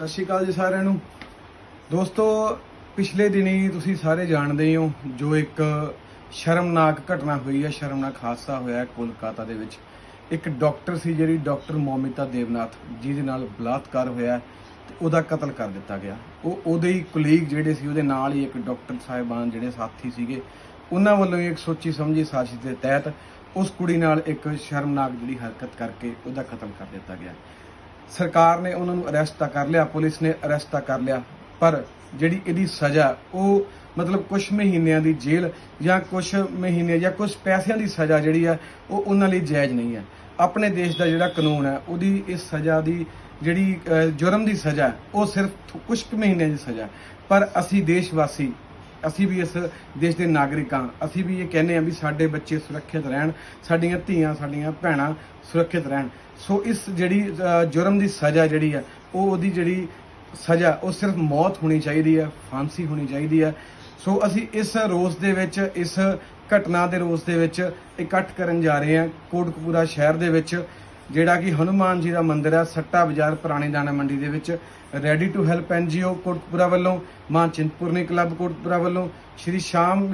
ਸਤਿ ਸ਼੍ਰੀ ਅਕਾਲ ਜੀ ਸਾਰਿਆਂ ਨੂੰ। ਦੋਸਤੋ, ਪਿਛਲੇ ਦਿਨੀ ਤੁਸੀਂ ਸਾਰੇ ਜਾਣਦੇ ਹੀ ਹੋ ਜੋ ਇੱਕ ਸ਼ਰਮਨਾਕ ਘਟਨਾ ਹੋਈ ਹੈ, ਸ਼ਰਮਨਾਕ ਹਾਦਸਾ ਹੋਇਆ ਕੋਲਕਾਤਾ ਦੇ ਵਿੱਚ। ਇੱਕ ਡਾਕਟਰ ਸੀ ਜਿਹੜੀ ਡਾਕਟਰ ਮੋਮਿਤਾ ਦੇਵਨਾਥ, ਜਿਹਦੇ ਨਾਲ ਬਲਾਤਕਾਰ ਹੋਇਆ ਹੈ ਤੇ ਉਹਦਾ ਕਤਲ ਕਰ ਦਿੱਤਾ ਗਿਆ। ਉਹ ਉਹਦੇ ਹੀ ਕੁਲੀਗ ਜਿਹੜੇ ਸੀ, ਉਹਦੇ ਨਾਲ ਹੀ ਇੱਕ ਡਾਕਟਰ ਸਾਹਿਬਾਨ ਜਿਹੜੇ ਸਾਥੀ ਸੀਗੇ, ਉਹਨਾਂ ਵੱਲੋਂ ਹੀ ਇੱਕ ਸੋਚੀ ਸਮਝੀ ਸਾਜ਼ਿਸ਼ ਦੇ ਤਹਿਤ ਉਸ ਕੁੜੀ ਨਾਲ ਇੱਕ ਸ਼ਰਮਨਾਕ ਜਿਹੜੀ ਹਰਕਤ ਕਰਕੇ ਉਹਦਾ ਕਤਲ ਕਰ ਦਿੱਤਾ ਗਿਆ। ਸਰਕਾਰ ਨੇ ਉਹਨਾਂ ਨੂੰ ਅਰੈਸਟ ਤਾਂ ਕਰ ਲਿਆ, ਪੁਲਿਸ ਨੇ ਅਰੈਸਟ ਤਾਂ ਕਰ ਲਿਆ, ਪਰ ਜਿਹੜੀ ਇਹਦੀ ਸਜ਼ਾ, ਉਹ ਮਤਲਬ ਕੁਝ ਮਹੀਨਿਆਂ ਦੀ ਜੇਲ੍ਹ ਜਾਂ ਕੁਝ ਮਹੀਨੇ ਜਾਂ ਕੁਝ ਪੈਸਿਆਂ ਦੀ ਸਜ਼ਾ ਜਿਹੜੀ ਆ, ਉਹ ਉਹਨਾਂ ਲਈ ਜਾਇਜ਼ ਨਹੀਂ ਹੈ ਆਪਣੇ ਦੇਸ਼ ਦਾ ਜਿਹੜਾ ਕਾਨੂੰਨ ਹੈ ਉਹਦੀ ਇਸ ਸਜ਼ਾ ਦੀ ਜਿਹੜੀ ਜੁਰਮ ਦੀ ਸਜ਼ਾ, ਉਹ ਸਿਰਫ ਕੁਝ ਕੁ ਮਹੀਨਿਆਂ ਦੀ ਸਜ਼ਾ। ਪਰ ਅਸੀਂ ਦੇਸ਼ ਵਾਸੀ ਅਸੀਂ ਵੀ ਇਸ ਦੇਸ਼ ਦੇ ਨਾਗਰਿਕ ਹਾਂ। ਅਸੀਂ ਵੀ ਇਹ ਕਹਿੰਦੇ ਹਾਂ ਵੀ ਸਾਡੇ ਬੱਚੇ ਸੁਰੱਖਿਅਤ ਰਹਿਣ, ਸਾਡੀਆਂ ਧੀਆਂ, ਸਾਡੀਆਂ ਭੈਣਾਂ ਸੁਰੱਖਿਅਤ ਰਹਿਣ। ਸੋ ਇਸ ਜਿਹੜੀ ਜੁਰਮ ਦੀ ਸਜ਼ਾ ਜਿਹੜੀ ਆ ਉਹ ਉਹਦੀ ਜਿਹੜੀ ਸਜ਼ਾ, ਉਹ ਸਿਰਫ ਮੌਤ ਹੋਣੀ ਚਾਹੀਦੀ ਹੈ, ਫਾਂਸੀ ਹੋਣੀ ਚਾਹੀਦੀ ਹੈ। ਸੋ ਅਸੀਂ ਇਸ ਰੋਸ ਦੇ ਵਿੱਚ, ਇਸ ਘਟਨਾ ਦੇ ਰੋਸ ਦੇ ਵਿੱਚ ਇਕੱਠ ਕਰਨ ਜਾ ਰਹੇ ਹਾਂ, ਕੋਟਕਪੂਰਾ ਸ਼ਹਿਰ ਦੇ ਵਿੱਚ। ਜਿਹੜਾ ਕਿ ਹਨੂਮਾਨ ਜੀ ਦਾ ਮੰਦਿਰ ਹੈ ਸੱਟਾ ਬਾਜ਼ਾਰ ਪੁਰਾਣੀ ਦਾਣਾ ਮੰਡੀ ਦੇ ਵਿੱਚ। Ready to help NGO Kotkapura ਵੱਲੋਂ ਮਾਂ ਚਿੰਤਪੁਰਨੀ ਕਲੱਬ ਕੋਟਕਪੂਰਾ ਵੱਲੋਂ ਸ਼੍ਰੀ ਸ਼ਾਮ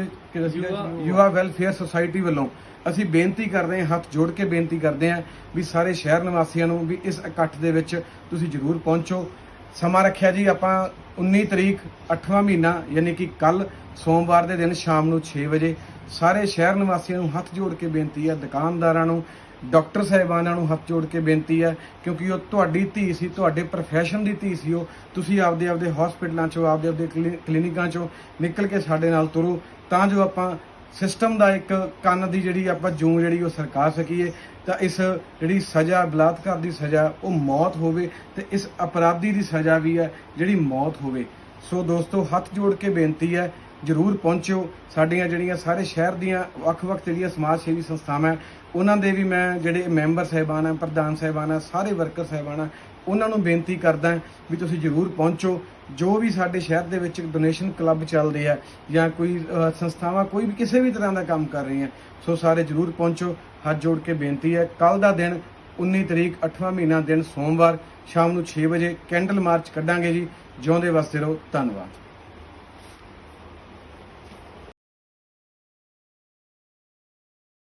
ਯੁਵਾ ਵੈਲਫੇਅਰ ਸੁਸਾਇਟੀ ਵੱਲੋਂ ਅਸੀਂ ਬੇਨਤੀ ਕਰਦੇ ਹਾਂ ਹੱਥ ਜੋੜ ਕੇ ਬੇਨਤੀ ਕਰਦੇ ਹਾਂ ਵੀ ਸਾਰੇ ਸ਼ਹਿਰ ਨਿਵਾਸੀਆਂ ਨੂੰ ਵੀ ਇਸ ਇਕੱਠ ਦੇ ਵਿੱਚ ਤੁਸੀਂ ਜ਼ਰੂਰ ਪਹੁੰਚੋ। ਸਮਾਂ ਰੱਖਿਆ ਜੀ ਆਪਾਂ 19 ਤਰੀਕ 8ਵਾਂ ਮਹੀਨਾ ਯਾਨੀ ਕਿ ਕੱਲ ਸੋਮਵਾਰ ਦੇ ਦਿਨ ਸ਼ਾਮ ਨੂੰ 6 ਵਜੇ ਸਾਰੇ ਸ਼ਹਿਰ ਨਿਵਾਸੀਆਂ ਨੂੰ ਹੱਥ ਜੋੜ ਕੇ ਬੇਨਤੀ ਹੈ, ਦੁਕਾਨਦਾਰਾਂ ਨੂੰ, ਡਾਕਟਰ ਸਾਹਿਬਾਨਾਂ ਨੂੰ ਹੱਥ ਜੋੜ ਕੇ ਬੇਨਤੀ ਹੈ, ਕਿਉਂਕਿ ਉਹ ਤੁਹਾਡੀ ਧੀ ਸੀ, ਤੁਹਾਡੇ profession ਦੀ ਧੀ ਸੀ ਉਹ। ਤੁਸੀਂ ਆਪਦੇ ਆਪਦੇ ਹਸਪੀਟਲਾਂ ਚੋਂ, ਆਪਦੇ ਆਪਦੇ ਕਲੀ- ਕਲੀਨਿਕਾਂ ਚੋਂ ਨਿਕਲ ਕੇ ਸਾਡੇ ਨਾਲ ਤੁਰੋ। ਤਾਂ ਜੋ ਆਪਾਂ ਸਿਸਟਮ ਦਾ ਇੱਕ ਕੰਨ ਦੀ ਜਿਹੜੀ ਆਪਾਂ ਜੂੰ ਜਿਹੜੀ ਉਹ ਸਰਕਾ ਸਕੀਏ, ਤਾਂ ਇਸ ਜਿਹੜੀ ਸਜ਼ਾ, ਬਲਾਤਕਾਰ ਦੀ ਸਜ਼ਾ, ਉਹ ਮੌਤ ਹੋਵੇ ਤੇ ਇਸ ਅਪਰਾਧੀ ਦੀ ਸਜ਼ਾ ਵੀ ਹੈ ਜਿਹੜੀ ਮੌਤ ਹੋਵੇ। ਸੋ ਦੋਸਤੋ, ਹੱਥ ਜੋੜ ਕੇ ਬੇਨਤੀ ਹੈ ਜਰੂਰ ਪਹੁੰਚਿਓ। ਸਾਡੀਆਂ ਜਿਹੜੀਆਂ ਸਾਰੇ ਸ਼ਹਿਰ ਦੀਆਂ ਵੱਖ-ਵੱਖ ਜਿਹੜੀਆਂ ਸਮਾਜ ਸੇਵੀ ਸੰਸਥਾਵਾਂ ਉਹਨਾਂ ਦੇ ਵੀ ਮੈਂ ਜਿਹੜੇ ਮੈਂਬਰ ਸਹਿਬਾਨ ਆ, ਪ੍ਰਧਾਨ ਸਹਿਬਾਨ ਆ, ਸਾਰੇ ਵਰਕਰ ਸਹਿਬਾਨ ਆ, ਉਹਨਾਂ ਨੂੰ ਬੇਨਤੀ ਕਰਦਾ ਵੀ ਤੁਸੀਂ ਜਰੂਰ ਪਹੁੰਚੋ। ਜੋ ਵੀ ਸਾਡੇ ਸ਼ਹਿਰ ਦੇ ਵਿੱਚ ਡੋਨੇਸ਼ਨ ਕਲੱਬ ਚੱਲਦੇ ਆ ਜਾਂ ਕੋਈ ਸੰਸਥਾਵਾਂ ਕੋਈ ਵੀ ਕਿਸੇ ਵੀ ਤਰ੍ਹਾਂ ਦਾ ਕੰਮ ਕਰ ਰਹੀਆਂ, ਸੋ ਸਾਰੇ ਜਰੂਰ ਪਹੁੰਚੋ। ਹੱਥ ਜੋੜ ਕੇ ਬੇਨਤੀ ਹੈ ਕੱਲ ਦਾ ਦਿਨ 19 ਤਰੀਕ 8ਵਾਂ ਮਹੀਨਾ ਦਿਨ ਸੋਮਵਾਰ, ਸ਼ਾਮ ਨੂੰ 6 ਵਜੇ, ਕੈਂਡਲ ਮਾਰਚ ਕੱਢਾਂਗੇ ਜੀ। ਜਿਉਂਦੇ ਵਸਦੇ ਰਹੋ। ਧੰਨਵਾਦ।